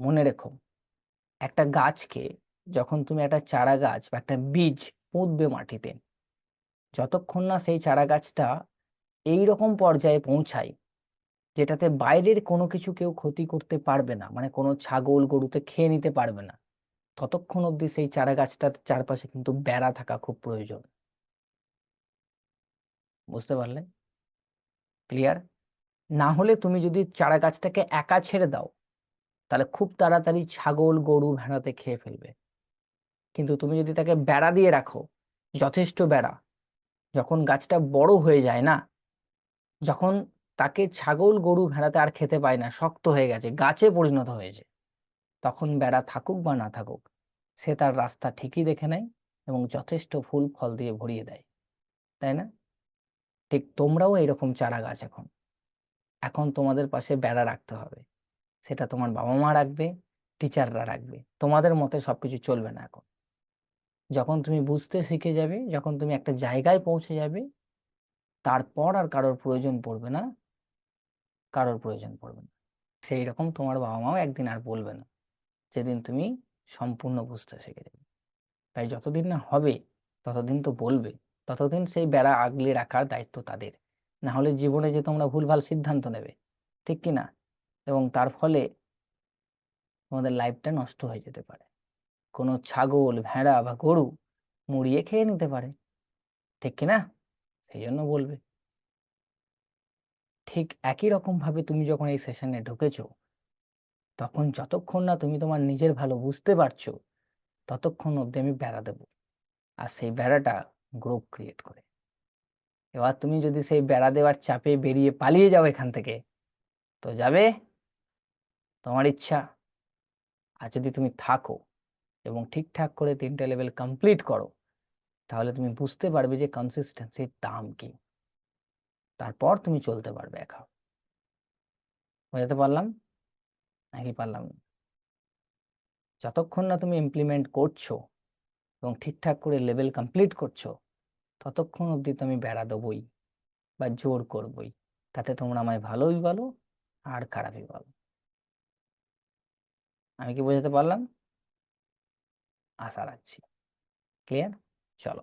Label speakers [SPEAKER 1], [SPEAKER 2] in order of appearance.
[SPEAKER 1] মনে রেখো, একটা গাছকে যখন তুমি একটা চারা গাছ বা একটা বীজ পুঁতবে মাটিতে, যতক্ষণ না সেই চারা গাছটা এই রকম পর্যায়ে পৌঁছায়, যেটাতে বাইরের কোনো কিছু কেউ ক্ষতি করতে পারবে না মানে কোনো ছাগল গরুতে খেয়ে নিতে পারবে না, ততক্ষণ অবধি সেই চারা গাছটার চারপাশে কিন্তু বেড়া থাকা খুব প্রয়োজন। বুঝতে পারলে? ক্লিয়ার? না হলে তুমি যদি চারা গাছটাকে একা ছেড়ে দাও তাহলে খুব তাড়াতাড়ি ছাগল, গরু ভেড়াতে খেয়ে ফেলবে। কিন্তু তুমি যদি তাকে বেড়া দিয়ে রাখো, যথেষ্ট বেড়া, যখন গাছটা বড় হয়ে যায় না, যখন তাকে ছাগল, গরু ভেড়াতে আর খেতে পায় না, শক্ত হয়ে গেছে, গাছে পরিণত হয়েছে, তখন বেড়া থাকুক বা না থাকুক, সে তার রাস্তা ঠিকই দেখে নেয় এবং যথেষ্ট ফুল, ফল দিয়ে ভরিয়ে দেয়। তাই না? ঠিক তোমরাও এরকম চারা গাছ এখন। এখন তোমাদের পাশে বেড়া রাখতে হবে। সেটা তোমার বাবা মা রাখবে, টিচাররা রাখবে। তোমাদের মতে সব কিছু চলবে না এখন। যখন তুমি বুঝতে শিখে যাবে, যখন তুমি একটা জায়গায় পৌঁছে যাবে, তারপর আর কারোর প্রয়োজন পড়বে না, কারোর প্রয়োজন পড়বে না। সেই রকম তোমার বাবা মাও একদিন আর বলবে না, যেদিন তুমি সম্পূর্ণ বুঝতে শিখে যাবে। তাই যতদিন না হবে, ততদিন তো বলবে, ততদিন সেই বেড়া আগলে রাখার দায়িত্ব তাদের। না হলে জীবনে যে তোমরা ভুলভাল সিদ্ধান্ত নেবে, ঠিক কি না? এবং তার ফলে তোমাদের লাইফটা নষ্ট হয়ে যেতে পারে। কোনো ছাগল, ভেড়া বা গরু মুড়িয়ে খেয়ে নিতে পারে। ঠিক কি না সেই জন্য বলবে। ঠিক একই রকম ভাবে তুমি যখন এই সেশনে ঢুকেছো, তখন যতক্ষণ না তুমি তোমার নিজের ভালো বুঝতে পারছ, ততক্ষণ অবধি আমি বেড়া দেবো। আর সেই বেড়াটা গ্রুপ ক্রিয়েট করে। এবার তুমি যদি সেই বেড়া দেওয়ার চাপে বেরিয়ে পালিয়ে যাও এখান থেকে, তো যাবে তোমার ইচ্ছা। আর যদি তুমি থাকো এবং ঠিকঠাক করে তিনটে লেভেল কমপ্লিট করো, তাহলে তুমি বুঝতে পারবে যে কনসিস্টেন্সির দাম কি। তারপর তুমি চলতে পারবে একা। বোঝাতে পারলাম? নাকি পারলাম যতক্ষণ না তুমি ইমপ্লিমেন্ট করছ এবং ঠিকঠাক করে লেভেল কমপ্লিট করছ, ততক্ষণ অবধি তো আমি বেড়া দেবই বা জোর করবই। তাতে তোমরা আমায় ভালোই বলো আর খারাপই বলো। আমি কি বোঝাতে পারলাম? আশা রাখছি। ক্লিয়ার চলো।